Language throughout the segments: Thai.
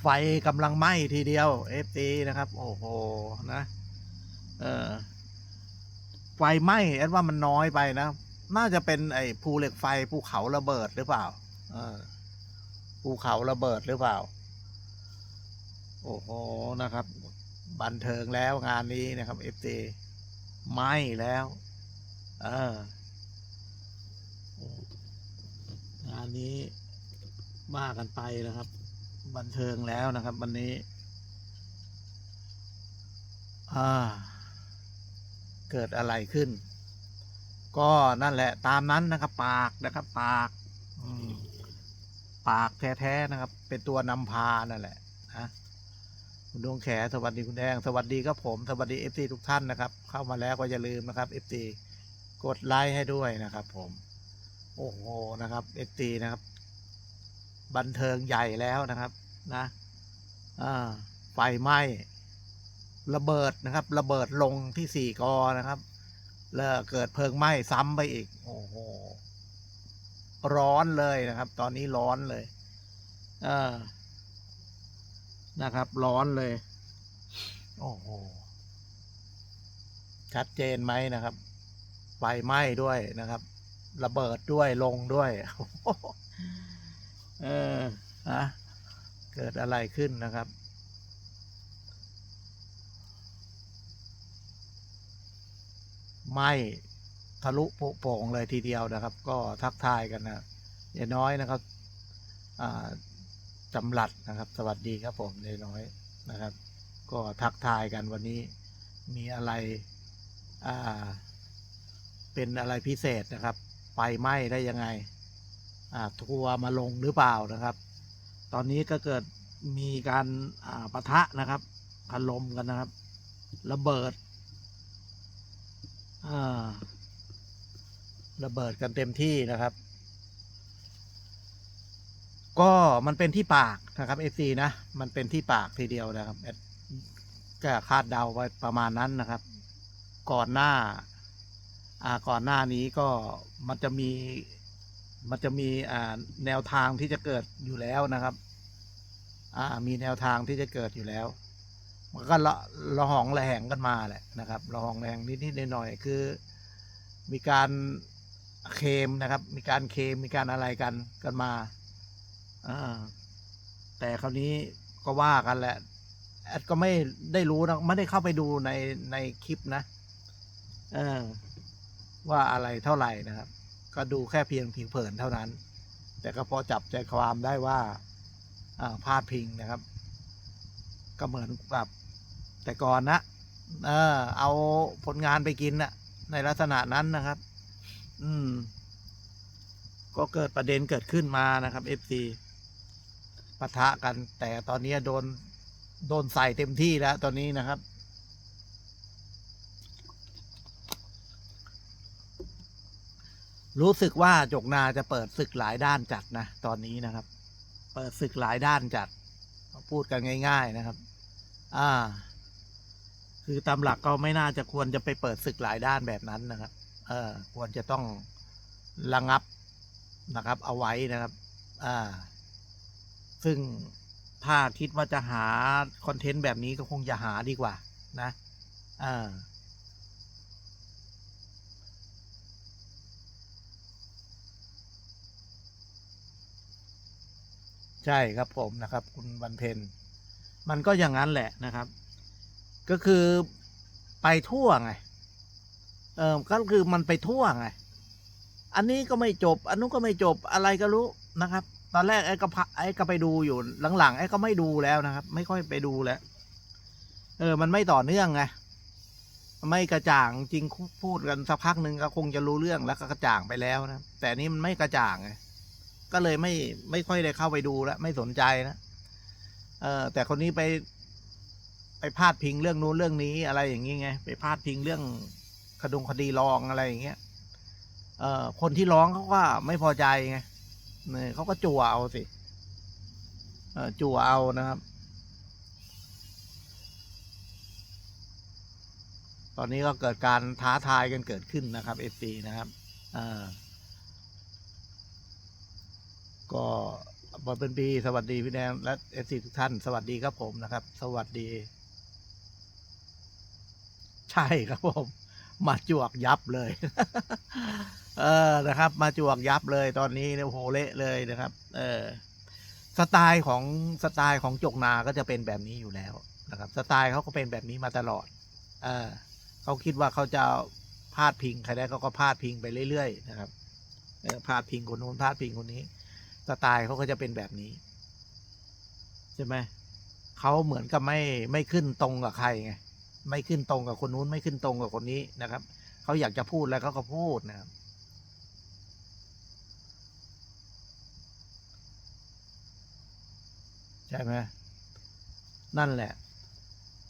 ไฟกำลังไหม้ทีเดียวเอฟซีนะครับ โอ้โหนะเออไฟไหม้แอดว่ามันน้อยไปนะ น่าจะเป็นไอ้ภูเหล็กไฟภูเขาระเบิดหรือเปล่า เออภูเขาระเบิดหรือเปล่า โอ้โหนะครับ บันเทิงแล้วงานนี้นะครับเอฟซีไหม้แล้ว เอองานนี้ว่ากันไปนะครับ บันเทิงแล้วนะครับ วันนี้ อ่า เกิดอะไรขึ้น ก็นั่นแหละ ตามนั้นนะครับ ปากนะครับ ปากปากแท้ๆนะครับ เป็นตัวนำพานั่นแหละนะคุณดวงแขสวัสดีคุณแดงสวัสดีครับผม สวัสดีเอฟซีทุกท่านนะครับ เข้ามาแล้วก็อย่าลืมนะครับเอฟซีกดไลค์ให้ด้วยนะครับ ผม โอ้โหนะครับเอฟซีนะครับ บันเทิงใหญ่แล้วนะครับ นะไฟไหม้ระเบิดนะครับ ระเบิดลงที่สี่กอนะครับ แล้วเกิดเพลิงไหม้ซ้ำไปอีก โอ้โห ร้อนเลยนะครับ ตอนนี้ร้อนเลย เออนะครับ ร้อนเลย โอ้โห ชัดเจนไหมนะครับ ไฟไหม้ด้วยนะครับ ระเบิดด้วยลงด้วย เออนะ เกิดอะไรขึ้นนะครับไหม้ทะลุโป่งเลยทีเดียวนะครับ ก็ทักทายกันนะยายน้อยนะครับจำหลัดนะครับ สวัสดีครับผมยายน้อยนะครับ ก็ทักทายกันวันนี้มีอะไรเป็นอะไรพิเศษนะครับไฟไหม้ได้ยังไงทัวร์มาลงหรือเปล่านะครับ ตอนนี้ก็เกิดมีการปะทะนะครับถล่มกันนะครับ ระเบิดระเบิดกันเต็มที่นะครับ ก็มันเป็นที่ปากนะครับเอฟซีนะ มันเป็นที่ปากทีเดียวนะครับแก็คาดเดาไว้ประมาณนั้นนะครับ ก่อนหน้า อ่าก่อนหน้านี้ก็มันจะมี มันจะมีอ่าแนวทางที่จะเกิดอยู่แล้วนะครับ อ่ามีแนวทางที่จะเกิดอยู่แล้วมันก็ละละหองระแหงกันมาแหละนะครับละหองระแหงนิดๆหน่อยๆคือ มีการเคมนะครับ มีการเคมมีการอะไรกันกันมาอ่าแต่คราวนี้ก็ว่ากันแหละแอดก็ไม่ได้รู้นะไม่ได้เข้าไปดูในในคลิปนะเออว่าอะไรเท่าไหร่นะครับ ก็ดูแค่เพียงผิวเผินเท่านั้น แต่ก็พอจับใจความได้ว่าอ่าพาดพิงนะครับ ก็เหมือนกับแต่ก่อนนะเออเอาผลงานไปกินนะในลักษณะนั้นนะครับ อืม ก็เกิดประเด็นเกิดขึ้นมานะครับ FC ปะทะกัน แต่ตอนนี้โดน โดนใส่เต็มที่แล้วตอนนี้นะครับ รู้สึกว่าจกนาจะเปิดศึกหลายด้านจัดนะตอนนี้นะครับ เปิดศึกหลายด้านจัดพูดกันง่าย ๆนะครับ อ่า คือตามหลักก็ไม่น่าจะควรจะไปเปิดศึกหลายด้านแบบนั้นนะครับ เออ ควรจะต้องระงับนะครับ เอาไว้นะครับ อ่า ซึ่งถ้าคิดว่าจะหาคอนเทนต์แบบนี้ก็คงจะหาดีกว่า นะ อ่า ใช่ครับผมนะครับ คุณวันเพ็ญมันก็อย่างนั้นแหละนะครับ ก็คือไปทั่วไงเออก็คือมันไปทั่วไงอันนี้ก็ไม่จบ อันนู้นก็ไม่จบอะไรก็รู้นะครับ ตอนแรกไอ้ก็พะไอ้ก็ไปดูอยู่หลังๆไอ้ก็ไม่ดูแล้วนะครับ ไม่ค่อยไปดูแล้วเออ มันไม่ต่อเนื่องไงไม่กระจ่างจริงพูดกันสักพักหนึ่งก็คงจะรู้เรื่องแล้วก็กระจ่างไปแล้วนะแต่นี่มันไม่กระจ่างไง ก็เลยไม่ไม่ค่อยได้เข้าไปดูแล้วไม่สนใจนะเออแต่คนนี้ไป ไปพาดพิงเรื่องนู้นเรื่องนี้อะไรอย่างนี้ไง ไปพาดพิงเรื่องคดงคดีรองอะไรอย่างเงี้ยเออคนที่ร้องเขาก็ไม่พอใจไงเนี่ยเขาก็จั่วเอาสิเออจั่วเอานะครับ ตอนนี้ก็เกิดการท้าทายกันเกิดขึ้นนะครับเอฟซีนะครับอ่า ก็บอลเป็นปีสวัสดีพี่แดงและเอฟซีทุกท่าน สวัสดีครับผมนะครับ สวัสดี ใช่ครับผม มาจวกยับเลย เออนะครับ มาจวกยับเลยตอนนี้เนี่ยโหเละเลยนะครับ เออสไตล์ของสไตล์ของจกนาก็จะเป็นแบบนี้อยู่แล้วนะครับ สไตล์เขาก็เป็นแบบนี้มาตลอด เออเขาคิดว่าเขาจะพาดพิงใครได้เขาก็พาดพิงไปเรื่อยๆนะครับพาดพิงคนนู้นพาดพิงคนนี้ สไตล์เขาก็จะเป็นแบบนี้ ใช่ไหมเขาเหมือนกับไม่ไม่ขึ้นตรงกับใครไงไม่ขึ้นตรงกับคนนู้นไม่ขึ้นตรงกับคนนี้นะครับเขาอยากจะพูดแล้วเขาก็พูดนะครับใช่ไหมนั่นแหละ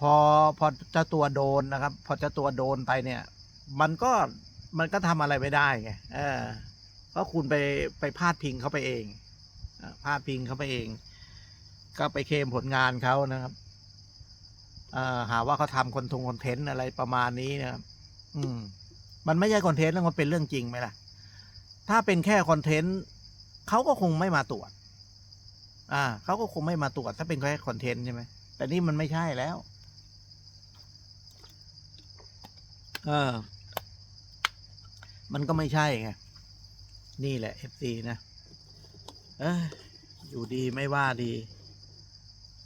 พอพอเจ้าตัวโดนนะครับ พอเจ้าตัวโดนไปเนี่ย มันก็มันก็ทำอะไรไม่ได้ไงเออ เพราะคุณไปไปพาดพิงเขาไปเองพาดพิงเขาไปเอง ก็ไปเคมผลงานเขานะครับหาว่าเขาทำคอนทงคอนเทนต์อะไรประมาณนี้นะครับอืม มันไม่ใช่คอนเทนต์แล้วมันเป็นเรื่องจริงไหมล่ะ ถ้าเป็นแค่คอนเทนต์เขาก็คงไม่มาตรวจ อ่าเขาก็คงไม่มาตรวจ ถ้าเป็นแค่คอนเทนต์ใช่ไหมแต่นี่มันไม่ใช่แล้ว เออ มันก็ไม่ใช่ไง นี่แหละ FC นะเอออยู่ดีไม่ว่าดี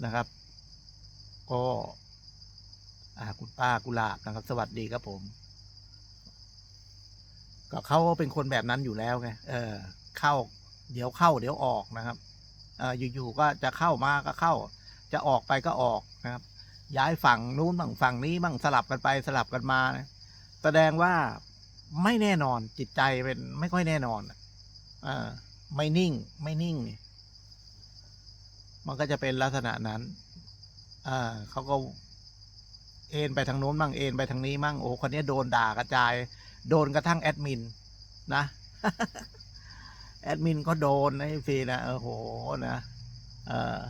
นะครับ ก็อ่าคุณป้ากุหลาบนะครับ สวัสดีครับผม ก็เขาก็เป็นคนแบบนั้นอยู่แล้วไงเออ เข้า เดี๋ยวเข้า เดี๋ยวออกนะครับเอ่ออยู่ๆก็จะเข้ามาก็เข้า จะออกไปก็ออกนะครับ ย้ายฝั่งนู้นบ้างฝั่งนี้บ้างสลับกันไปสลับกันมานะแสดงว่าไม่แน่นอนจิตใจเป็นไม่ค่อยแน่นอน อ่าไม่นิ่งไม่นิ่ง มันก็จะเป็นลักษณะนั้น อ่าเขาก็เอ็นไปทางโน้นบ้างเอ็นไปทางนี้บ้างโอ้คนนี้โดนด่ากระจาย โดนกระทั่งแอดมินนะแอดมินก็โดนนะฟรีนะเออโหนะเออ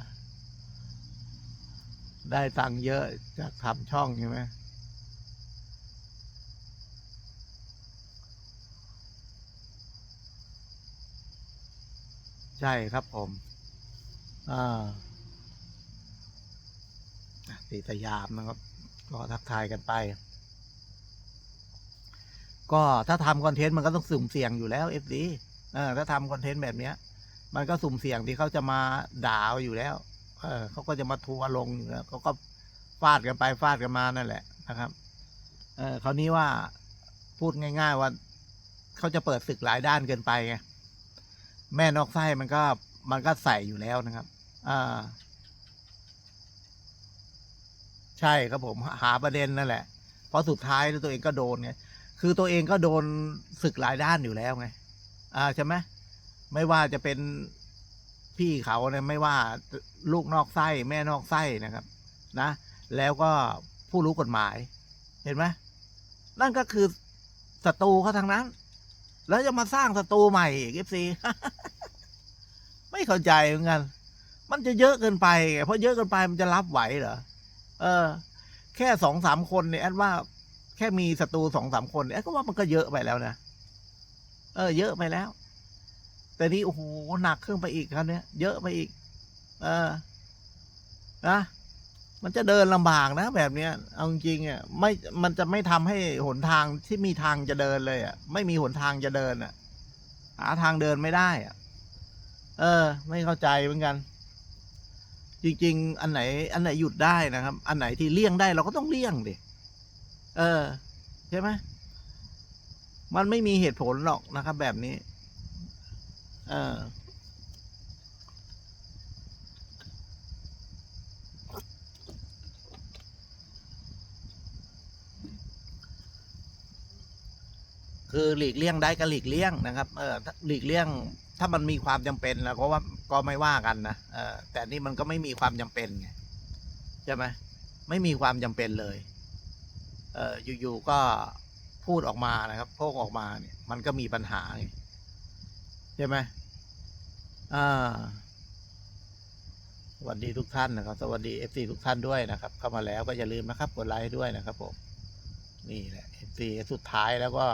ได้ตังค์เยอะจากทำช่องใช่ไหม ใช่ครับผม อ่าสีสยามนะครับ ก็ทักทายกันไป ก็ถ้าทำคอนเทนต์มันก็ต้องสุ่มเสี่ยงอยู่แล้วเอฟดีเออถ้าทำคอนเทนต์แบบเนี้ย มันก็สุ่มเสี่ยงที่เขาจะมาด่าอยู่แล้ว เออเขาก็จะมาทัวร์ลงอยู่แล้วเขาก็ฟาดกันไปฟาดกันมานั่นแหละนะครับ เออคราวนี้ว่าพูดง่าย ๆ ว่าเขาจะเปิดศึกหลายด้านเกินไปไง แม่นอกไส้มันก็มันก็ใส่อยู่แล้วนะครับ อ่า ใช่ครับผมหาประเด็นนั่นแหละ เพราะสุดท้ายแล้วตัวเองก็โดนไง คือตัวเองก็โดนศึกหลายด้านอยู่แล้วไง อ่าใช่ไหมไม่ว่าจะเป็นพี่เขาเนี่ยไม่ว่าลูกนอกไส้แม่นอกไส้นะครับ นะ แล้วก็ผู้รู้กฎหมาย เห็นไหมนั่นก็คือศัตรูเขาทางนั้น แล้วจะมาสร้างศัตรูใหม่อีกเอฟซีไม่เข้าใจเหมือนกัน มันจะเยอะเกินไป เพราะเยอะเกินไปมันจะรับไหวเหรอ เออ แค่สองสามคนเนี่ยแอดว่า แค่มีศัตรูสองสามคนแอดก็ว่ามันก็เยอะไปแล้วนะ เออ เยอะไปแล้ว แต่นี่โอ้โหหนักขึ้นไปอีกครับเนี่ยเยอะไปอีก เออ นะ มันจะเดินลำบากนะ แบบเนี้ย เอาจริงอะไม่มันจะไม่ทำให้หนทางที่มีทางจะเดินเลยอะ ไม่มีหนทางจะเดินอะ หาทางเดินไม่ได้อะ เออ ไม่เข้าใจเหมือนกัน จริง ๆ อันไหน อันไหนหยุดได้นะครับ อันไหนที่เลี่ยงได้เราก็ต้องเลี่ยงดิเออ ใช่ไหมมันไม่มีเหตุผลหรอกนะครับ แบบนี้ เออ คือหลีกเลี่ยงได้ก็หลีกเลี่ยงนะครับเออหลีกเลี่ยงถ้ามันมีความจำเป็นแล้วก็ว่าก็ไม่ว่ากันนะเออแต่นี่มันก็ไม่มีความจำเป็นไงใช่ไหมไม่มีความจำเป็นเลยเอออยู่ๆก็พูดออกมานะครับโพกออกมาเนี่ยมันก็มีปัญหาไงใช่ไหมอ่าสวัสดีทุกท่านนะครับ สวัสดีเอฟซีทุกท่านด้วยนะครับ เข้ามาแล้วก็อย่าลืมนะครับ กดไลค์ด้วยนะครับผมนี่แหละเอฟซีสุดท้ายแล้วก็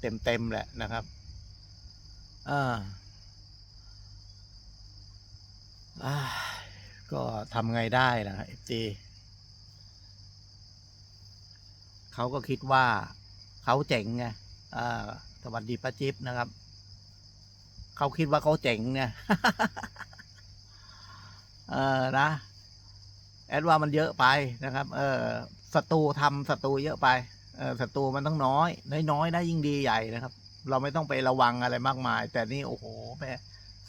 เต็มเต็มๆแหละนะครับอ่าอ่าก็ทำไงได้นะเอฟซีเขาก็คิดว่าเขาเจ๋งไงอ่าสวัสดีป้าจิ๊บนะครับ เขาคิดว่าเขาเจ๋งไงเออนะ แอดว่ามันเยอะไปนะครับ เออศัตรูทำศัตรูเยอะไปเออ ศัตรูมันต้องน้อย น้อยๆได้ยิ่งดีใหญ่นะครับ เราไม่ต้องไประวังอะไรมากมาย แต่นี่โอ้โหแม่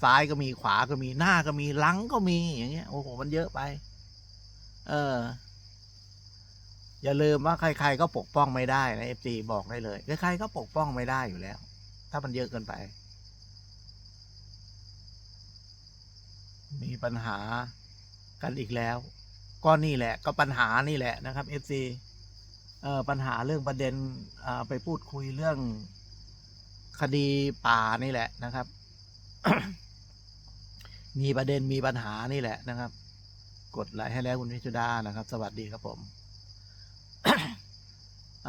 ซ้ายก็มีขวาก็มีหน้าก็มีหลังก็มีอย่างเงี้ย โอ้โห มันเยอะไป เออ อย่าลืมว่าใคร ๆ ก็ปกป้องไม่ได้นะเอฟซีบอกได้เลยใครๆก็ปกป้องไม่ได้อยู่แล้ว ถ้ามันเยอะเกินไป มีปัญหากันอีกแล้ว ก็นี่แหละ ก็ปัญหานี่แหละนะครับเอฟซีเอ่อ ปัญหาเรื่องประเด็นไปพูดคุยเรื่องคดีป่านี่แหละนะครับ มีประเด็นมีปัญหานี่แหละนะครับ กดไลค์ให้แล้วคุณวิชุดานะครับ สวัสดีครับผม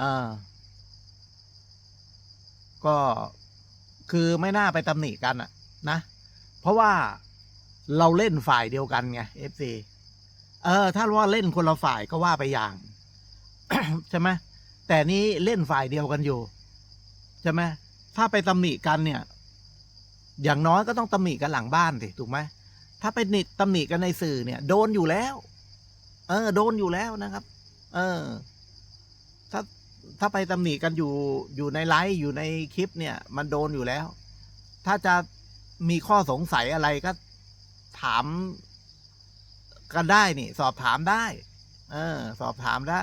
อ่าก็คือไม่น่าไปตำหนิกันอะนะ เพราะว่าเราเล่นฝ่ายเดียวกันไง FC เออ ถ้าว่าเล่นคนละฝ่ายก็ว่าไปอย่าง ใช่ไหมแต่นี้เล่นฝ่ายเดียวกันอยู่ใช่ไหมถ้าไปตำหนิกันเนี่ย อย่างน้อยก็ต้องตำหนิกันหลังบ้านสิถูกไหมถ้าไปนิดตำหนิกันในสื่อเนี่ย โดนอยู่แล้ว เออ โดนอยู่แล้วนะครับ เออ ถ้าถ้าไปตำหนิกันอยู่อยู่ในไลฟ์อยู่ในคลิปเนี่ย มันโดนอยู่แล้ว ถ้าจะมีข้อสงสัยอะไรก็ถามกันได้นี่ สอบถามได้ เออ สอบถามได้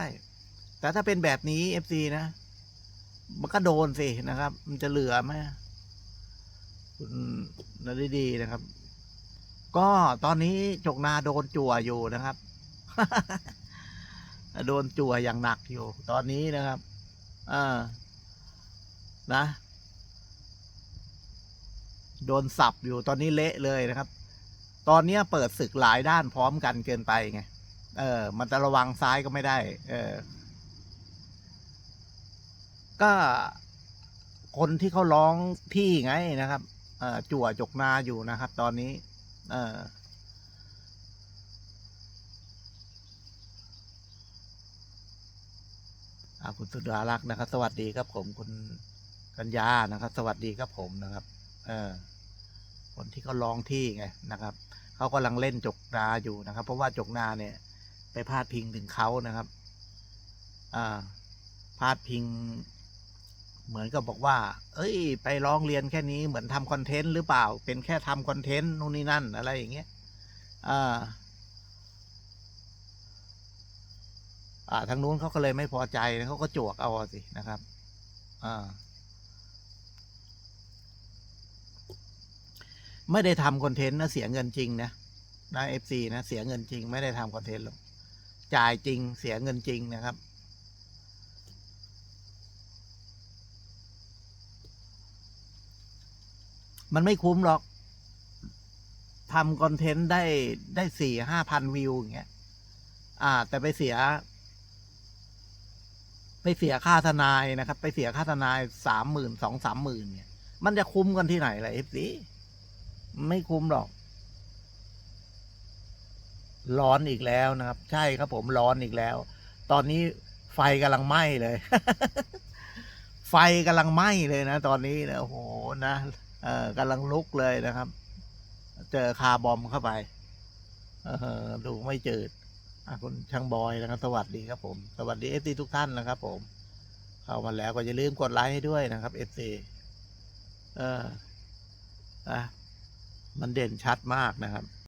แต่ถ้าเป็นแบบนี้เอฟซีนะ มันก็โดนสินะครับ มันจะเหลือไหมคุณนฤดีนะครับ ก็ตอนนี้จกนาโดนจั่วอยู่นะครับ โดนจั่วอย่างหนักอยู่ ตอนนี้นะครับเออนะ โดนสับอยู่ตอนนี้เละเลยนะครับ ตอนนี้เปิดศึกหลายด้านพร้อมกันเกินไปไง เออ มันจะระวังซ้ายก็ไม่ได้ เออ ก็คนที่เขาร้องที่ไงนะครับจั่วจกนาอยู่นะครับ ตอนนี้ เออคุณสุดารักษ์นะครับ สวัสดีครับผมคุณกัญญานะครับ สวัสดีครับผมนะครับ เออคนที่เขาร้องที่ไงนะครับเขากำลังเล่นจกนาอยู่นะครับ เพราะว่าจกนาเนี่ย ไปพาดพิงถึงเขานะครับ อ่าพาดพิง เหมือนกับบอกว่า เอ้ย ไปร้องเรียนแค่นี้เหมือนทำคอนเทนต์หรือเปล่า เป็นแค่ทำคอนเทนต์นู่นนี่นั่นอะไรอย่างเงี้ยอ่าอ่าทางนู้นเขาก็เลยไม่พอใจเขาก็จวกเอาสินะครับอ่าไม่ได้ทำคอนเทนต์นะเสียเงินจริงนะนะเอฟซีนะเสียเงินจริง ไม่ได้ทำคอนเทนต์หรอกจ่ายจริง เสียเงินจริงนะครับ มันไม่คุ้มหรอกทำคอนเทนต์ได้ได้สี่ห้าพันวิวอย่างเงี้ย อ่า แต่ไปเสีย ไปเสียค่าทนายนะครับ ไปเสียค่าทนายสามหมื่นสองสามหมื่นเนี่ย มันจะคุ้มกันที่ไหนล่ะเอฟซีไม่คุ้มหรอก ร้อนอีกแล้วนะครับ ใช่ครับผมร้อนอีกแล้ว ตอนนี้ไฟกำลังไหม้เลย ไฟกำลังไหม้เลยนะ ตอนนี้นะโอ้โหนะ เออกำลังลุกเลยนะครับ เจอคาร์บอมเข้าไป เออดูไม่จืดคุณช่างบอยนะครับ สวัสดีครับผม สวัสดีเอฟซีทุกท่านนะครับ ผม เข้ามาแล้วก็อย่าลืมกดไลค์ให้ด้วยนะครับเอฟซีเอออะมันเด่นชัดมากนะครับ